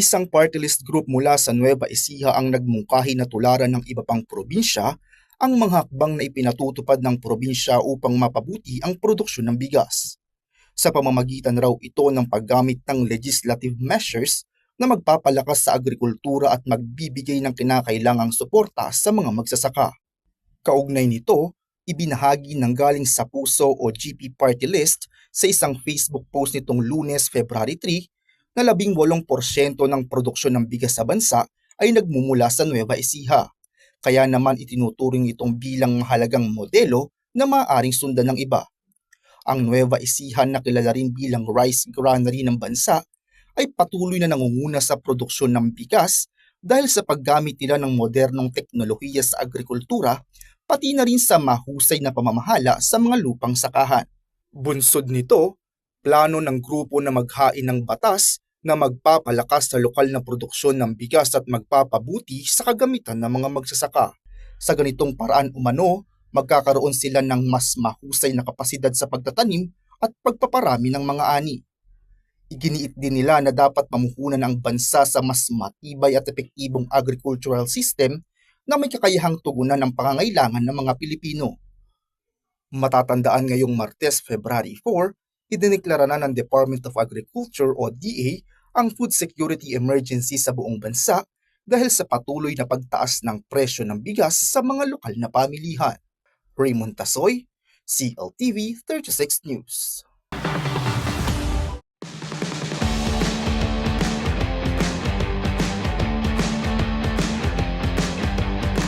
Isang party list group mula sa Nueva Ecija ang nagmungkahi na tularan ng iba pang probinsya ang mga hakbang na ipinatutupad ng probinsya upang mapabuti ang produksyon ng bigas. Sa pamamagitan raw ito ng paggamit ng legislative measures na magpapalakas sa agrikultura at magbibigay ng kinakailangang suporta sa mga magsasaka. Kaugnay nito, ibinahagi ng galing sa puso o GP Party List sa isang Facebook post nitong lunes, February 3, na 18% ng produksyon ng bigas sa bansa ay nagmumula sa Nueva Ecija. Kaya naman itinuturing itong bilang mahalagang modelo na maaaring sundan ng iba. Ang Nueva Ecija na kilala rin bilang rice granary ng bansa ay patuloy na nangunguna sa produksyon ng bigas dahil sa paggamit nila ng modernong teknolohiya sa agrikultura pati na rin sa mahusay na pamamahala sa mga lupang sakahan. Bunsod nito, plano ng grupo na maghain ng batas na magpapalakas sa lokal na produksyon ng bigas at magpapabuti sa kagamitan ng mga magsasaka. Sa ganitong paraan umano, magkakaroon sila ng mas mahusay na kapasidad sa pagtatanim at pagpaparami ng mga ani. Iginiit din nila na dapat mamuhunan ang bansa sa mas matibay at epektibong agricultural system na may kakayahang tugunan ng pangangailangan ng mga Pilipino. Matatandaan ngayong Martes, February 4, idineklara na ng Department of Agriculture o DA ang food security emergency sa buong bansa dahil sa patuloy na pagtaas ng presyo ng bigas sa mga lokal na pamilihan. Raymond Tasoy, CLTV 36 News.